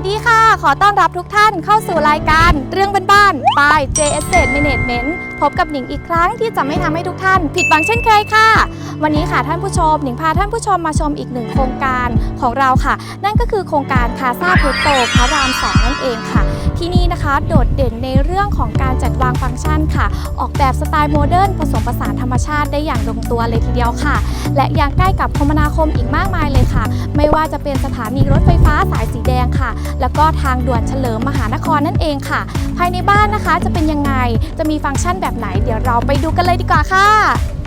วัสดีค่ะ ขอต้อนรับทุกท่านเข้าสู่รายการเรื่องบ้านๆ by JS Management พบกับหนิงอีกครั้งที่จะไม่ทำให้ทุกท่าน ผิดหวังเช่นเคยค่ะ วันนี้ค่ะท่านผู้ชม หนิงพาท่านผู้ชมมาชมอีกหนึ่งโครงการของเราค่ะ นั่นก็คือโครงการคาซาพุโตพระรามสองนั่นเองค่ะ ที่นี่นะคะ โดดเด่นในเรื่องของการจัดวางฟังก์ชันค่ะ ออกแบบสไตล์โมเดิร์นผสมผสานธรรมชาติได้อย่างลงตัวเลยทีเดียวค่ะ และยังใกล้กับคมนาคมอีกมากมายเลยค่ะ ไม่ว่าจะเป็นสถานีรถไฟฟ้าสายสีแดงค่ะ แล้วก็ทางด่วนเฉลิมมหานครนั่นเองค่ะ ภายในบ้านนะคะจะเป็นยังไงจะมีฟังก์ชันแบบไหน เดี๋ยวเราไปดูกันเลยดีกว่าค่ะ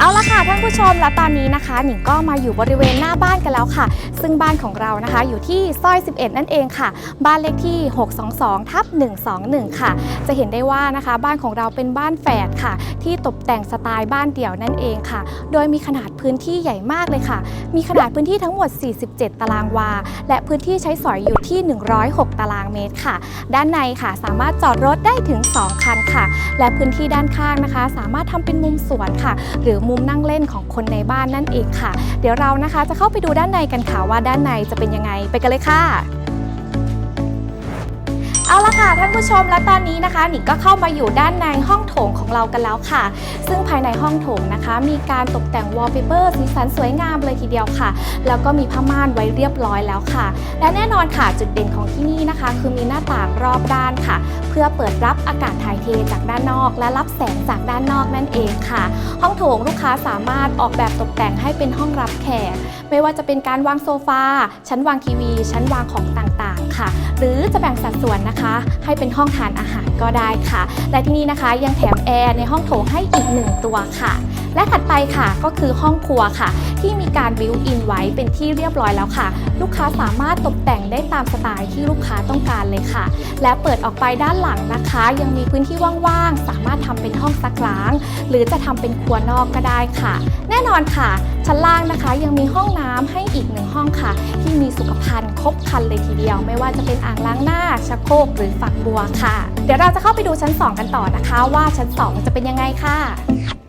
เอาละค่ะท่านผู้ชมและตอนนี้นะคะหนิงก็มาอยู่บริเวณหน้าบ้านกันแล้วค่ะ ซึ่งบ้านของเรานะคะ อยู่ที่ซอย 11 นั่นเองค่ะ บ้านเลขที่ 622ทับ121 ค่ะ จะเห็นได้ว่านะคะ บ้านของเราเป็นบ้านแฝดค่ะ ที่ตกแต่งสไตล์บ้านเดี่ยวนั่นเองค่ะ โดยมีขนาดพื้นที่ใหญ่มากเลยค่ะ มีขนาดพื้นที่ทั้งหมด 47 ตารางวา และพื้นที่ใช้สอยอยู่ที่ 106 ตารางเมตรค่ะ ด้านในค่ะสามารถจอดรถได้ถึง 2 คันค่ะ และพื้นที่ด้านข้างนะคะ สามารถทำเป็นมุมสวนค่ะ หรือมุมนั่งเล่นของคนในบ้านนั่นเองค่ะ เดี๋ยวเรานะคะจะเข้าไปดูด้านในกันค่ะว่าด้านในจะเป็นยังไงไปกันเลยค่ะ เอาละค่ะท่านผู้ชมและตอนนี้นะคะหนิงก็เข้ามาอยู่ด้านในห้องโถงของเรากันแล้วค่ะ ซึ่งภายในห้องโถงนะคะ มีการตกแต่งวอลเปเปอร์สีสันสวยงามเลยทีเดียวค่ะ แล้วก็มีผ้าม่านไว้เรียบร้อยแล้วค่ะ และแน่นอนค่ะจุดเด่นของที่นี่นะคะ คือมีหน้าต่างรอบด้านค่ะ เพื่อเปิดรับอากาศถ่ายเทจากด้านนอก และรับแสงจากด้านนอกนั่นเองค่ะ ห้องโถงลูกค้าสามารถออกแบบตกแต่งให้เป็นห้องรับแขก ไม่ว่าจะเป็นการวางโซฟา ชั้นวางทีวี ชั้นวางของต่างๆ ค่ะ หรือจะแบ่งสัดส่วนนะคะ ให้เป็นห้องทานอาหารก็ได้ค่ะ และที่นี่นะคะยังแถมแอร์ในห้องโถงให้อีกหนึ่งตัวค่ะ และถัดไปค่ะก็คือห้องครัวค่ะ ที่มีการบิวอินไว้เป็นที่เรียบร้อยแล้วค่ะ ลูกค้าสามารถตกแต่งได้ตามสไตล์ที่ลูกค้าต้องการเลยค่ะ และเปิดออกไปด้านหลังนะคะ ยังมีพื้นที่ว่างๆ สามารถทำเป็นห้องซักล้าง หรือจะทำเป็นครัวนอกก็ได้ค่ะ แน่นอนค่ะ ชั้นล่างนะคะยังมีห้องน้ำให้อีกหนึ่งห้องค่ะ ที่มีสุขภัณฑ์ครบครันเลยทีเดียว ไม่ว่าจะเป็นอ่างล้างหน้าชักโครกหรือฝักบัวค่ะ เดี๋ยวเราจะเข้าไปดูชั้น 2 กันต่อนะคะ ว่าชั้น 2 จะเป็นยังไงค่ะ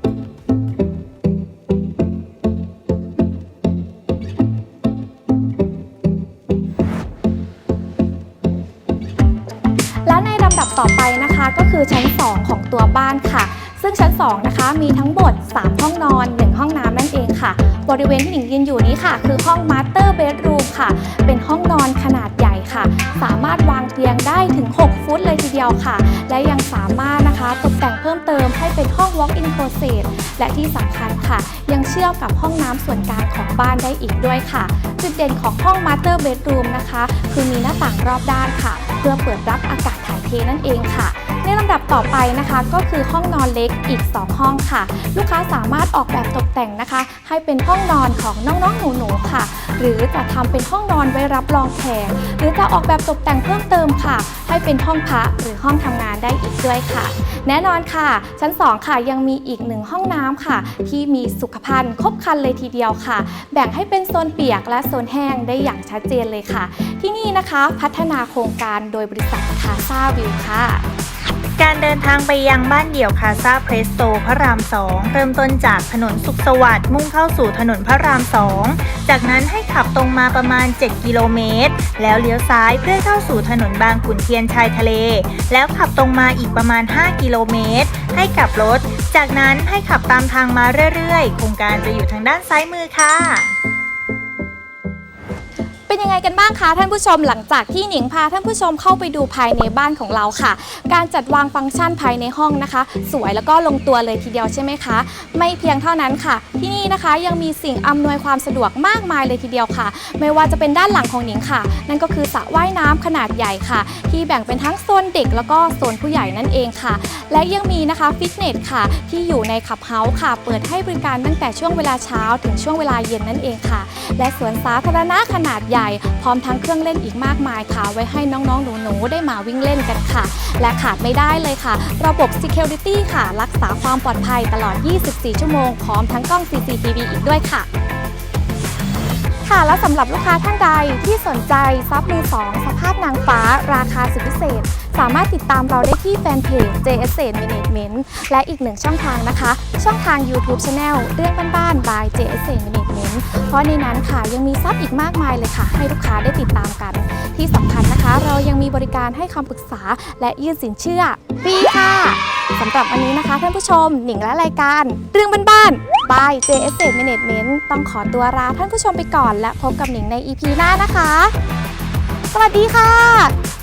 ต่อไปนะคะก็คือชั้น 2 ของตัวบ้านค่ะ ซึ่งชั้น 2 นะคะ มีทั้งหมด 3 ห้องนอน 1 ห้องน้ำนั่นเองค่ะ บริเวณที่หนิงยืนอยู่นี้ค่ะ คือห้อง Master Bedroom ค่ะ เป็นห้องนอนขนาดใหญ่ค่ะ สามารถวางเตียงได้ถึง 6 ฟุตเลยทีเดียวค่ะ และยังสามารถนะคะตกแต่งเพิ่มเติมให้เป็นห้อง Walk-in Closet และที่สำคัญค่ะ ยังเชื่อมกับห้องน้ำส่วนกลางของบ้านได้อีกด้วยค่ะ จุดเด่นของห้อง Master Bedroom นะคะ คือมีหน้าต่างรอบด้านค่ะ เพื่อเปิดรับอากาศ นั่นเองค่ะ ดับต่อไปนะคะ ก็คือห้องนอนเล็กอีก 2 ห้องค่ะ ลูกค้าสามารถออกแบบตกแต่งนะคะ ให้เป็นห้องนอนของน้องๆหนูๆค่ะ หรือจะทำเป็นห้องนอนไว้รับรองแขกหรือจะออกแบบตกแต่งเพิ่มเติมค่ะ ให้เป็นห้องพักหรือห้องทำงานได้อีกด้วยค่ะ แน่นอนค่ะ ชั้น 2 ค่ะยังมีอีกหนึ่งห้องน้ำค่ะ ที่มีสุขภัณฑ์ครบครันเลยทีเดียวค่ะ แบ่งให้เป็นโซนเปียกและโซนแห้งได้อย่างชัดเจนเลยค่ะ ที่นี่นะคะพัฒนาโครงการโดยบริษัทคาซาวิวค่ะ การเดินทางไปยังบ้านเดี่ยวคาซาเพรสโตพระราม2เริ่มต้นจากถนนสุขสวัสดิ์มุ่งเข้าสู่ถนนพระราม2จากนั้นให้ขับตรงมาประมาณ 7 กิโลเมตร แล้วเลี้ยวซ้ายเพื่อเข้าสู่ถนนบางขุนเทียนชายทะเล แล้วขับตรงมาอีกประมาณ 5 กิโลเมตร ให้กลับรถ จากนั้นให้ขับตามทางมาเรื่อยๆ โครงการจะอยู่ทางด้านซ้ายมือค่ะ ยังไงกันบ้างคะท่านผู้ชมหลังจากที่หนิงพาท่านผู้ชมเข้าไปดูภายในบ้านของเราค่ะ การจัดวางฟังก์ชันภายในห้องนะคะ สวยแล้วก็ลงตัวเลยทีเดียวใช่ไหมคะ ไม่เพียงเท่านั้นค่ะ ที่นี่นะคะยังมีสิ่งอำนวยความสะดวกมากมายเลยทีเดียวค่ะ ไม่ว่าจะเป็นด้านหลังของหนิงค่ะ นั่นก็คือสระว่ายน้ำขนาดใหญ่ค่ะ ที่แบ่งเป็นทั้งโซนเด็กแล้วก็โซนผู้ใหญ่นั่นเองค่ะ และยังมีนะคะฟิตเนสค่ะ ที่อยู่ในขับเฮาส์ค่ะ เปิดให้บริการตั้งแต่ช่วงเวลาเช้า ถึงช่วงเวลาเย็นนั่นเองค่ะ และสวนสาธารณะขนาดใหญ่พร้อมทั้งเครื่องเล่นอีกมากมายค่ะ ไว้ให้น้องๆหนูๆได้มาวิ่งเล่นกันค่ะ และขาดไม่ได้เลยค่ะ ระบบ Security ค่ะ รักษาความปลอดภัยตลอด 24 ชั่วโมง พร้อมทั้งกล้อง CCTV อีกด้วยค่ะค่ะและสำหรับลูกค้าท่านใดที่สนใจซับมือสองสภาพนางฟ้า ราคาสุดพิเศษ สามารถติดตามเราได้ที่แฟนเพจ JS Management และอีกหนึ่งช่องทางนะคะ ช่องทาง YouTube Channel เรื่องบ้านๆ by JS Management เพราะในนั้นค่ะยังมีซับอีกมากมายเลยค่ะ ให้ลูกค้าได้ติดตามกัน ที่สำคัญนะคะ เรายังมีบริการให้คำปรึกษาและยื่นสินเชื่อฟรีค่ะสำหรับวันนี้นะคะท่านผู้ชมหนิงและรายการ เรื่องบ้านๆ by JS Management ต้องขอตัวลาท่านผู้ชมไปก่อน และพบกับหนิงใน EP หน้านะคะ สวัสดีค่ะ